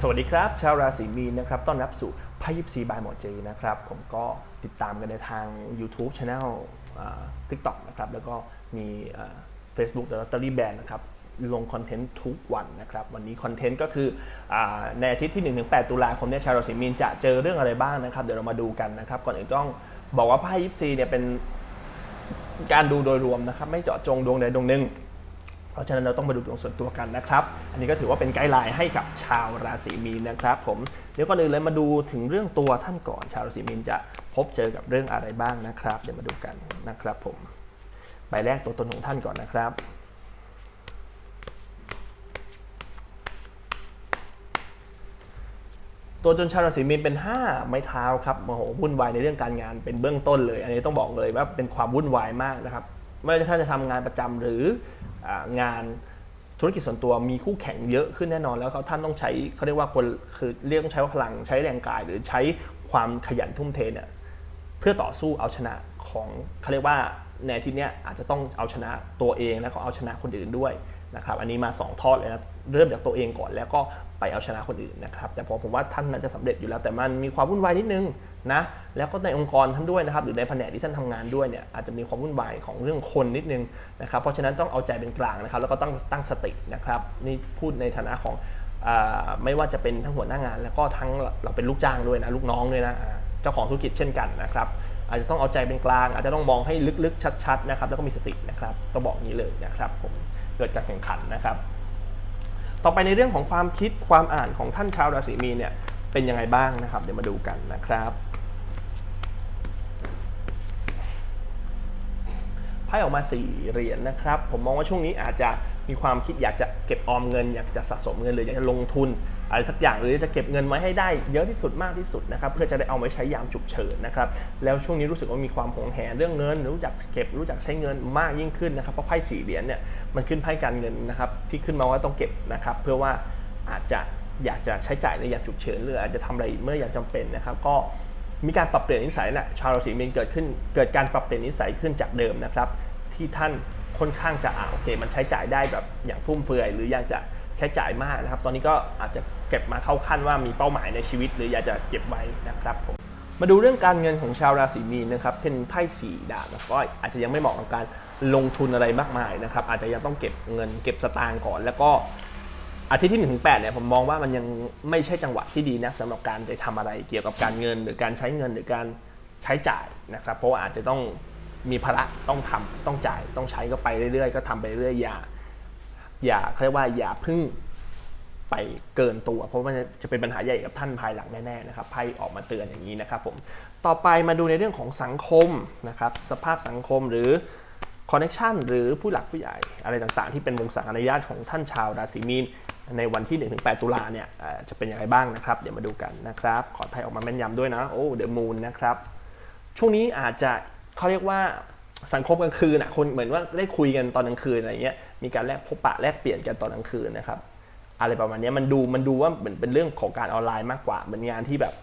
สวัสดีครับ ชาวราศีมีนนะครับ ต้อนรับสู่ไพ่ยิปซีบายหมอเจนะครับ ผมก็ติดตามกันในทาง YouTube Channel ทิกต็อกนะครับ แล้วก็มีเฟซบุ๊กเดอะลอตเตอรี่แบนนะครับ ลงคอนเทนต์ทุกวันนะครับ วันนี้คอนเทนต์ก็คืออในอาทิตย์ที่ 1-8 ตุลาคมเนี่ยชาวราศีมีนจะเจอเรื่องอะไรบ้างนะครับ เดี๋ยวเรามาดูกันนะครับ ก่อนอื่นต้องบอกว่าไพ่ยิปซีเนี่ยเป็นการดูโดยรวมนะครับ ไม่เจาะจงดวงใดดวงหนึ่ง เพราะฉะนั้นเราต้องมาดูดวงส่วนตัวกันนะครับ อันนี้ก็ถือว่าเป็นไกด์ไลน์ให้กับชาวราศีมีนนะครับผม เดี๋ยวก่อนอื่นเลยมาดูถึงเรื่องตัวท่านก่อน ชาวราศีมีนจะพบเจอกับเรื่องอะไรบ้างนะครับ เดี๋ยวมาดูกันนะครับผม ใบแรกตัวตนของท่านก่อนนะครับตัวจนชาวราศีมีนเป็น 5 ไม้เท้าครับโอ้โหวุ่นวายในเรื่องการงานเป็นเบื้องต้นเลย อันนี้ต้องบอกเลยว่าเป็นความวุ่นวายมากนะครับ ไม่ว่าท่านจะทำงานประจำหรือ งานธุรกิจส่วนตัวมีคู่แข่งเยอะขึ้นแน่นอน แล้วเขาท่านต้องใช้เขาเรียกว่าคนคือเรียกต้องใช้พลังใช้แรงกาย หรือใช้ความขยันทุ่มเทเนี่ยเพื่อต่อสู้เอาชนะของเขาเรียกว่าในที่เนี้ยอาจจะต้องเอาชนะตัวเองแล้วก็เอาชนะคนอื่นด้วยนะครับอันนี้มา 2 ทอดเลยนะเริ่มจากตัวเองก่อนแล้วก็ไปเอาชนะคนอื่นนะครับ แต่พอผมว่าท่านน่าจะสำเร็จอยู่แล้ว แต่มันมีความวุ่นวายนิดนึงนะ แล้วก็ในองค์กรท่านด้วยนะครับ หรือในแผนกที่ท่านทำงานด้วยเนี่ย อาจจะมีความวุ่นวายของเรื่องคนนิดนึงนะครับ เพราะฉะนั้นต้องเอาใจเป็นกลางนะครับ แล้วก็ต้องตั้งสตินะครับ นี่พูดในฐานะของอไม่ว่าจะเป็นทั้งหัวหน้างาน แล้วก็ทั้งเราเป็นลูกจ้างด้วยนะ ลูกน้องด้วยนะ เจ้าของธุรกิจเช่นกันนะครับ อาจจะต้องเอาใจเป็นกลาง อาจจะต้องมองให้ลึกๆ ชัดๆ นะครับ แล้วก็มีสตินะครับต้องบอกนี้เลยนะครับ ผม เกิดการแข่งขันนะครับ ต่อไปในเรื่องของความคิดความอ่านของท่านชาวราศีมีนเนี่ยเป็นยังไงบ้างนะครับ เดี๋ยวมาดูกันนะครับไพ่ออกมาสี่เหรียญนะครับ ผมมองว่าช่วงนี้อาจจะมีความคิดอยากจะเก็บออมเงิน อยากจะสะสมเงินหรืออยากจะลงทุน อะไรสักอย่างหรือจะเก็บเงินไว้ให้ได้เยอะที่สุดมากที่สุดนะครับเพื่อจะได้เอาไว้ใช้ยามฉุกเฉินนะครับแล้วช่วงนี้รู้สึกว่ามีความหวงแหนเรื่องเงิน รู้จักเก็บรู้จักใช้เงินมากยิ่งขึ้นนะครับเพราะไพ่สี่เหรียญเนี่ยมันขึ้นไพ่การเงินนะครับที่ขึ้นมาว่าต้องเก็บนะครับเพื่อว่าอาจจะอยากจะใช้จ่ายในยามฉุกเฉินหรืออาจจะทำอะไรเมื่อยามจำเป็นนะครับก็มีการปรับเปลี่ยนนิสัยนะชาวราศีมีนเกิดขึ้นเกิดการปรับเปลี่ยนนิสัยขึ้นจากเดิมนะครับที่ท่านค่อนข้างจะอ่าโอเค มันใช้จ่ายได้แบบอย่างฟุ่มเฟือย หรืออยากจะ ใช้จ่ายมากนะครับ ตอนนี้ก็อาจจะเก็บมาเข้าขั้นว่ามีเป้าหมายในชีวิต หรืออยากจะเก็บไว้นะครับผมมาดูเรื่องการเงินของชาวราศีมีนนะครับเป็นไพ่สี่ดาบก็อาจจะยังไม่เหมาะกับการลงทุนอะไรมากมายนะครับอาจจะยังต้องเก็บเงินเก็บสตางค์ก่อน แล้วก็อาทิตย์ที่1นถึงแปดเนี่ยผมมองว่ามันยังไม่ใช่จังหวะที่ดีนะสำหรับการจะทำอะไรเกี่ยวกับการเงิน หรือการใช้เงินหรือการใช้จ่ายนะครับเพราะว่าอาจจะต้องมีภาระต้องทำต้องจ่ายต้องใช้ก็ไปเรื่อยๆ ก็ทำไปเรื่อยๆอย่า อย่าเขาเรียกว่าอย่าพึ่งไปเกินตัว เพราะมันจะเป็นปัญหาใหญ่กับท่านภายหลังแน่ๆนะครับไพ่ออกมาเตือนอย่างนี้นะครับผมต่อไปมาดูในเรื่องของสังคมนะครับสภาพสังคมหรือคอนเน t ชันหรือผู้หลักผู้ใหญ่อะไรต่างๆ ที่เป็นวงศาคณญาติของท่านชาวราศีมีนในวันที่ 1-8 ตุลาเนี่ยจะเป็นยังไงบ้างนะครับ เดี๋ยวมาดูกันนะครับ ขอไพ่ออกมาแม่นยำด้วยนะ โอ้เดอะมูนนะครับ ช่วงนี้อาจจะเขาเรียกว่า สังคมกลางคืนอะคนเหมือนว่าได้คุยกันตอนกลางคืนอะไรเงี้ยมีการแลกพบปะแลกเปลี่ยนกันตอนกลางคืนนะครับอะไรประมาณนี้มันดูมันดูว่าเหมือนเป็นเรื่องของการออนไลน์มากกว่าเหมือนงานที่แบบ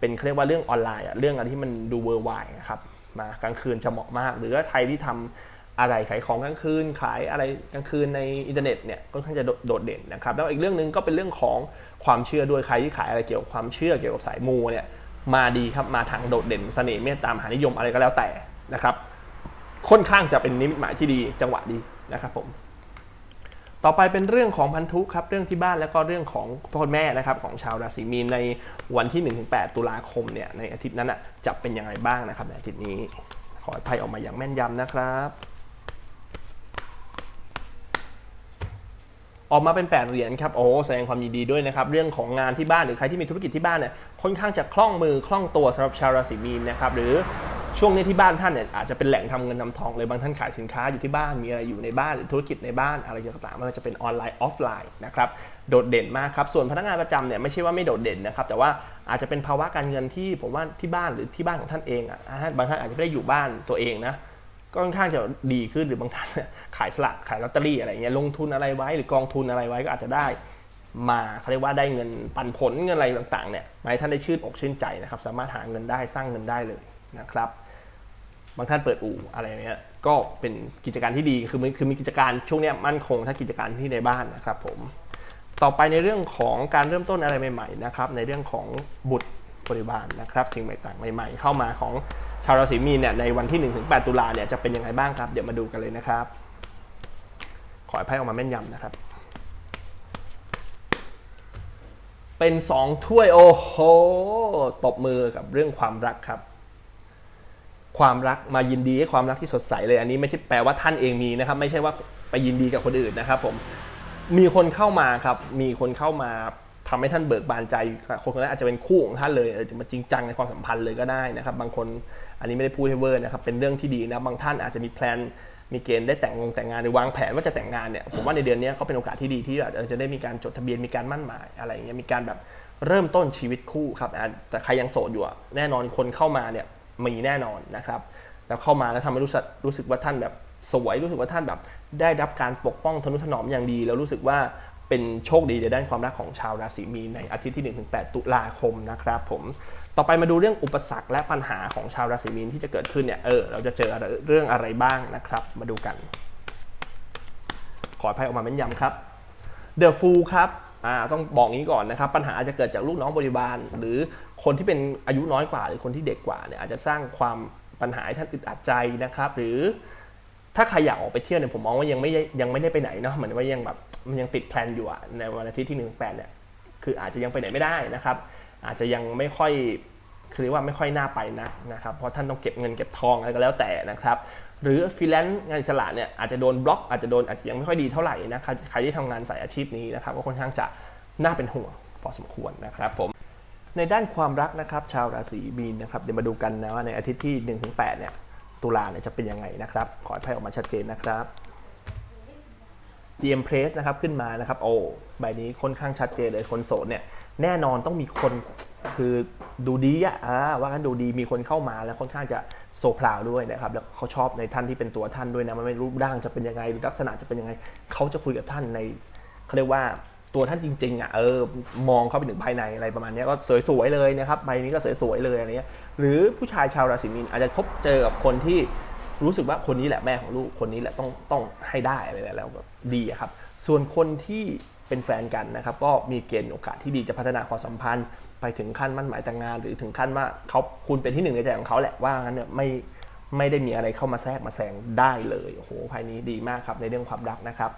เป็นเขาเรียกว่าเรื่องออนไลน์อะเรื่องอะไรที่มันดูเวอร์ไวนะครับมากลางคืนจะเหมาะมาก หรือว่าใครที่ทำอะไรขายของกลางคืนขายอะไรกลางคืนในอินเทอร์เน็ตเนี่ยก็ค่อนข้างจะโดดเด่นนะครับแล้วอีกเรื่องหนึ่งก็เป็นเรื่องของความเชื่อด้วยใครที่ขายอะไรเกี่ยวกับความเชื่อเกี่ยวกับสายมูเนี่ยมาดีครับมาทางโดดเด่นเสน่ห์เมตตามหานิยมอะไรก็แล้วแต่นะครับ ค่อนข้างจะเป็นนิมิตหมายที่ดีจังหวะดีนะครับผมต่อไปเป็นเรื่องของพันธุครับเรื่องที่บ้านแล้วก็เรื่องของพ่อแม่นะครับของชาวราศีมีนในวันที่ 1-8 ตุลาคมเนี่ยในอาทิตย์นั้นอะจะเป็นยังไงบ้างนะครับในอาทิตย์นี้ขอให้ไพ่ออกมาอย่างแม่นยำนะครับออกมาเป็น 8 เหรียญครับโอ้แสดงความยินดีด้วยนะครับ เรื่องของงานที่บ้านหรือใครที่มีธุรกิจที่บ้านเนี่ยค่อนข้างจะคล่องมือคล่องตัวสำหรับชาวราศีมีนนะครับหรือ ช่วงนี้ที่บ้านท่านเนี่ยอาจจะเป็นแหล่งทำเงินทำทองเลยบางท่านขายสินค้าอยู่ที่บ้านมีอะไรอยู่ในบ้านหรือธุรกิจในบ้านอะไรต่างๆไม่ว่าจะเป็นออนไลน์ออฟไลน์นะครับโดดเด่นมากครับส่วนพนักงานประจำเนี่ยไม่ใช่ว่าไม่โดดเด่นนะครับแต่ว่าอาจจะเป็นภาวะการเงินที่ผมว่าที่บ้านหรือที่บ้านของท่านเองอะบางท่านอาจจะไม่ได้อยู่บ้านตัวเองนะก็ค่อนข้างจะดีขึ้นหรือบางท่านขายสลากขายลอตเตอรี่อะไรเงี้ยลงทุนอะไรไว้หรือกองทุนอะไรไว้ก็อาจจะได้มาเขาเรียกว่าได้เงินปันผลเงินอะไรต่างๆเนี่ยมาให้ท่านได้ชื่นอกชื่นใจนะครับ สามารถหาเงินได้สร้างเงินได้เลย นะครับบางท่านเปิดอู่อะไรเนี้ยก็เป็นกิจการที่ดีคือมันคือมีกิจการช่วงเนี้ยมั่นคงถ้ากิจการที่ในบ้านนะครับผมต่อไปในเรื่องของการเริ่มต้นอะไรใหม่ๆนะครับในเรื่องของบุตรบริบาลนะครับสิ่งใหม่ต่างใหม่ๆ เข้ามาของชาวราศีมีนเนี่ยในวันที่ 1-8 ตุลาเนี่ยจะเป็นยังไงบ้างครับ เดี๋ยวมาดูกันเลยนะครับ ขอให้ไพ่ออกมาแม่นยำนะครับ เป็น 2 ถ้วยโอ้โหตบมือกับเรื่องความรักครับ ความรักมายินดีให้ความรักที่สดใสเลย อันนี้ไม่ใช่แปลว่าท่านเองมีนะครับ ไม่ใช่ว่าไปยินดีกับคนอื่นนะครับ ผมมีคนเข้ามาครับ มีคนเข้ามาทำให้ท่านเบิกบานใจ คนคนนั้นอาจจะเป็นคู่ของท่านเลยอาจจะมาจริงจังในความสัมพันธ์เลยก็ได้นะครับ บางคนอันนี้ไม่ได้พูดให้เวอร์นะครับ เป็นเรื่องที่ดีนะ บางท่านอาจจะมีแพลน มีเกณฑ์ได้แต่งงงแต่งงานหรือวางแผนว่าจะแต่งงานเนี่ย ผมว่าในเดือนนี้ก็เป็นโอกาสที่ดีที่อาจจะได้มีการจดทะเบียน มีการมั่นหมายอะไรอย่างเงี้ย มีการแบบเริ่มต้นชีวิตคู่ครับ แต่ใครยังโสดอยู่อะแน่นอนคนเข้ามาเนี่ย มีแน่นอนนะครับ แล้วเข้ามาแล้วทำให้รู้สึกรู้สึกว่าท่านแบบสวยรู้สึกว่าท่านแบบ ได้รับการปกป้องทนุถนอมอย่างดี แล้วรู้สึกว่าเป็นโชคดีในด้านความรักของชาวราศีมีนในอาทิตย์ที่ 1-8 ตุลาคมนะครับผมต่อไปมาดูเรื่องอุปสรรคและปัญหาของชาวราศีมีนที่จะเกิดขึ้นเนี่ยเออเราจะเจอเรื่องอะไรบ้างนะครับ มาดูกัน ขอให้ไพ่ออกมาแม่นยำครับ The Fool ครับอ่าต้องบอกงี้ก่อนนะครับ ปัญหาอาจจะเกิดจากลูกน้องบริบาล หรือ คนที่เป็นอายุน้อยกว่า หรือคนที่เด็กกว่าเนี่ยอาจจะสร้างความปัญหาให้ท่านอึดอัดใจนะครับ หรือถ้าใครอยากออกไปเที่ยวเนี่ยผมมองว่ายังไม่ยังไม่ได้ไปไหนเนาะเหมือนว่ายังแบบมันยังติดแพลนอยู่ในวันอาทิตย์ที่หนึ่งแปดเนี่ยคืออาจจะยังไปไหนไม่ได้นะครับ อาจจะยังไม่ค่อยคือเรียกว่าไม่ค่อยน่าไปนะนะครับเพราะท่านต้องเก็บเงินเก็บทองอะไรก็แล้วแต่นะครับหรือฟรีแลนซ์งานอิสระเนี่ยอาจจะโดนบล็อกอาจจะโดนอาจจะยังไม่ค่อยดีเท่าไหร่นะครับใครที่ทำงานสายอาชีพนี้นะครับก็ค่อนข้างจะน่าเป็นห่วงพอสมควรนะครับผม ในด้านความรักนะครับ ชาวราศีมีนนะครับเดี๋ยวมาดูกันนะว่าในอาทิตย์ที่1-8เนี่ยตุลาเนี่ยจะเป็นยังไงนะครับ ขอให้ไพ่ออกมาชัดเจนนะครับ DM Press นะครับขึ้นมานะครับ โอ้ใบนี้ค่อนข้างชัดเจนเลยคนโสดเนี่ยแน่นอนต้องมีคนคือดูดีอะอ่าว่ากันดูดีมีคนเข้ามาแล้วค่อนข้างจะโซพลาวด้วยนะครับแล้วเขาชอบในท่านที่เป็นตัวท่านด้วยนะมันไม่รูปร่างจะเป็นยังไงหรือลักษณะจะเป็นยังไงเขาจะคุยกับท่านในเขาเรียกว่า ตัวท่านจริงๆอะเออมองเข้าไปถึงภายในอะไรประมาณนี้ก็สวยๆเลยนะครับใบนี้ก็สวยๆเลยอะไรเงี้ยหรือผู้ชายชาวราศีมีนอาจจะพบเจอกับคนที่รู้สึกว่าคนนี้แหละแม่ของลูกคนนี้แหละต้องต้องให้ได้อะไรแล้วแบบดีครับ ส่วนคนที่เป็นแฟนกันนะครับ ก็มีเกณฑ์โอกาสที่ดีจะพัฒนาความสัมพันธ์ ไปถึงขั้นมั่นหมายแต่งงาน หรือถึงขั้นว่าเขาคุณเป็นที่หนึ่งในใจของเขาแหละว่างั้นเนี่ยไม่ไม่ได้มีอะไรเข้ามาแทรกมาแซงได้เลยโอ้โหภายนี้ดีมากครับในเรื่องความรักนะครับ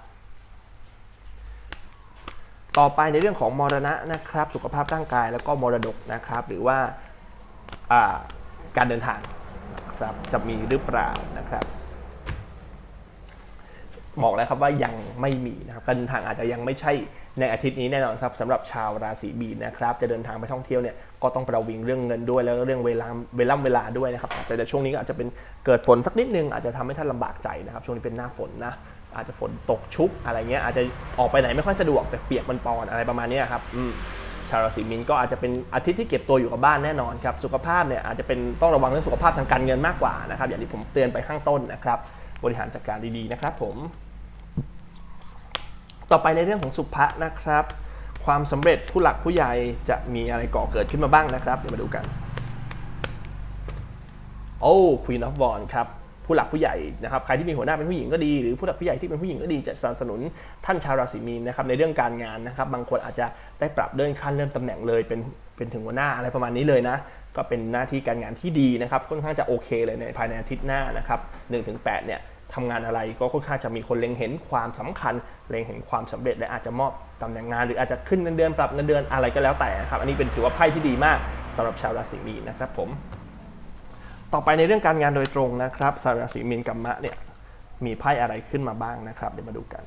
ต่อไปในเรื่องของมรณะนะครับ สุขภาพร่างกายแล้วก็มรดกนะครับ หรือว่าการเดินทางนะครับจะมีหรือเปล่านะครับ บอกแล้วครับว่ายังไม่มีนะครับการเดินทางอาจจะยังไม่ใช่ในอาทิตย์นี้แน่นอนครับสำหรับชาวราศีมีนนะครับ จะเดินทางไปท่องเที่ยวเนี่ยก็ต้องประวิงเรื่องเงินด้วยแล้วก็เรื่องเวลาเวลาเวลาด้วยนะครับอาจจะในช่วงนี้ก็อาจจะเป็นเกิดฝนสักนิดนึงอาจจะทำให้ท่านลำบากใจนะครับ ช่วงนี้เป็นหน้าฝนนะ อาจจะฝนตกชุกอะไรเงี้ยอาจจะออกไปไหนไม่ค่อยสะดวกแต่เปียกมันปอนๆอะไรประมาณเนี้ยครับอืมชาวราศีมีนก็อาจจะเป็นอาทิตย์ที่เก็บตัวอยู่กับบ้านแน่นอนครับสุขภาพเนี่ยอาจจะเป็นต้องระวังเรื่องสุขภาพทางการเงินมากกว่านะครับอย่างที่ผมเตือนไปข้างต้นนะครับบริหารจัดการดีๆนะครับ ผม ต่อไปในเรื่องของสุภะนะครับ ความสำเร็จผู้หลักผู้ใหญ่จะมีอะไรก่อเกิดขึ้นมาบ้างนะครับ เดี๋ยวมาดูกันโอ้ Queen of Wands ครับ ผู้หลักผู้ใหญ่นะครับใครที่มีหัวหน้าเป็นผู้หญิงก็ดี หรือผู้หลักผู้ใหญ่ที่เป็นผู้หญิงก็ดีจะสนับสนุนท่านชาวราศีมีนนะครับในเรื่องการงานนะครับบางคนอาจจะได้ปรับเลื่อนขั้นเลื่อนตำแหน่งเลยเป็นเป็นถึงหัวหน้าอะไรประมาณนี้เลยนะก็เป็นหน้าที่การงานที่ดีนะครับค่อนข้างจะโอเคเลยในภายในอาทิตย์หน้านะครับ1-8เนี่ยทำงานอะไรก็ค่อนข้างจะมีคนเล็งเห็นความสำคัญ เล็งเห็นความสำเร็จและอาจจะมอบตำแหน่งงาน หรืออาจจะขึ้นเงินเดือนปรับเงินเดือนอะไรก็แล้วแต่นะครับ อันนี้เป็นถือว่าไพ่ที่ดีมากสำหรับชาวราศีมีนนะครับผม ต่อไปในเรื่องการงานโดยตรงนะครับชาวราศีมีนกัมมะเนี่ยมีไพ่อะไรขึ้นมาบ้างนะครับ เดี๋ยวมาดูกัน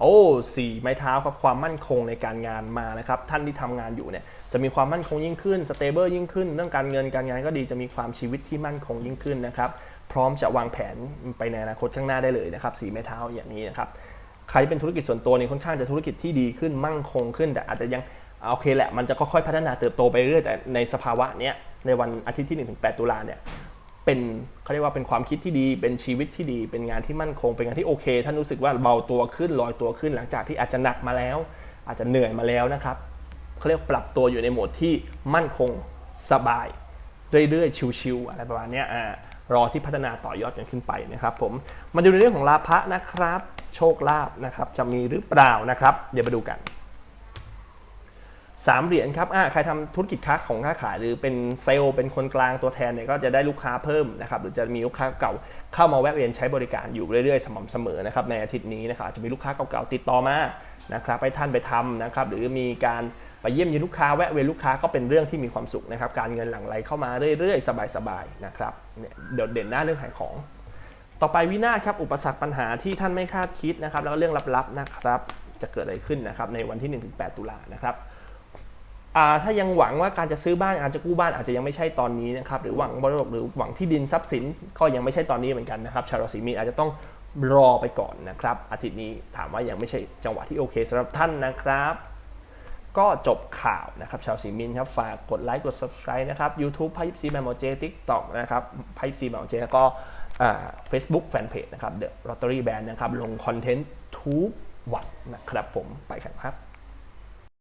โอ้สี่ไม้เท้าครับความมั่นคงในการงานมานะครับ ท่านที่ทำงานอยู่เนี่ยจะมีความมั่นคงยิ่งขึ้นสเตเบิลยิ่งขึ้น เรื่องการเงินการงานก็ดีจะมีความชีวิตที่มั่นคงยิ่งขึ้นนะครับ พร้อมจะวางแผนไปในอนาคตข้างหน้าได้เลยนะครับสีไม้เท้าอย่างนี้นะครับใครเป็นธุรกิจส่วนตัวนี่ค่อนข้างจะธุรกิจที่ดีขึ้นมั่งคงขึ้น แต่อาจจะยัง โอเคแหละมันจะค่อยๆพัฒนาเติบโตไปเรื่อยแต่ในสภาวะเนี้ยในวันอาทิตย์ที่1-8ตุลาเนี่ยเป็นเขาเรียกว่าเป็นความคิดที่ดี เป็นชีวิตที่ดี เป็นงานที่มั่นคง เป็นงานที่โอเค ท่านรู้สึกว่าเบาตัวขึ้นลอยตัวขึ้น หลังจากที่อาจจะหนักมาแล้ว อาจจะเหนื่อยมาแล้วนะครับเขาเรียกปรับตัวอยู่ในโหมดที่มั่นคงสบาย เรื่อยๆ ชิวๆอะไรประมาณเนี้ยอ่ารอที่พัฒนาต่อยอดกันขึ้นไปนะครับผมมาดูในเรื่องของลาภะนะครับ โชคลาภนะครับจะมีหรือเปล่านะครับ เดี๋ยวมาดูกัน สามเหรียญครับใครทำธุรกิจค้าของค้าขาย หรือเป็นเซลล์เป็นคนกลางตัวแทนเนี่ยก็จะได้ลูกค้าเพิ่มนะครับหรือจะมีลูกค้าเก่าเข้ามาแวะเวียนใช้บริการอยู่เรื่อยๆ สม่ำเสมอนะครับในอาทิตย์นี้นะครับจะมีลูกค้าเก่าๆติดต่อมานะครับให้ท่านไปทำนะครับหรือมีการไปเยี่ยมเยียนลูกค้าแวะเวียนลูกค้าก็เป็นเรื่องที่มีความสุขนะครับการเงินหลั่งไหลเข้ามาเรื่อยๆ สบายๆนะครับเนี่ยเดี๋ยวเด่นหน้าเรื่องขายของ ต่อไปวินาศครับอุปสรรคปัญหาที่ท่านไม่คาดคิดนะครับแล้วก็เรื่องลับๆนะครับจะเกิดอะไรขึ้นนะครับในวันที่ 1-8 ตุลานะครับ ถ้ายังหวังว่าการจะซื้อบ้านอาจจะกู้บ้านอาจจะยังไม่ใช่ตอนนี้นะครับหรือหวังบริโภคหรือหวังที่ดินทรัพย์สินก็ยังไม่ใช่ตอนนี้เหมือนกันนะครับชาวราศีมีนอาจจะต้องรอไปก่อนนะครับอาทิตย์นี้ถามว่ายังไม่ใช่จังหวะที่โอเคสำหรับท่านนะครับ ก็จบข่าวนะครับชาวสีมินครับฝากกดไลค์กด subscribe นะครับ YouTube พายิปซีแมมโมเจ TikTok นะครับพายิปซีแมมโมเจแล้วก็อ่า Facebook Fanpage นะครับ The Lottery Band นะครับลงคอนเทนต์ทุกวันนะครับผมไปกันครับ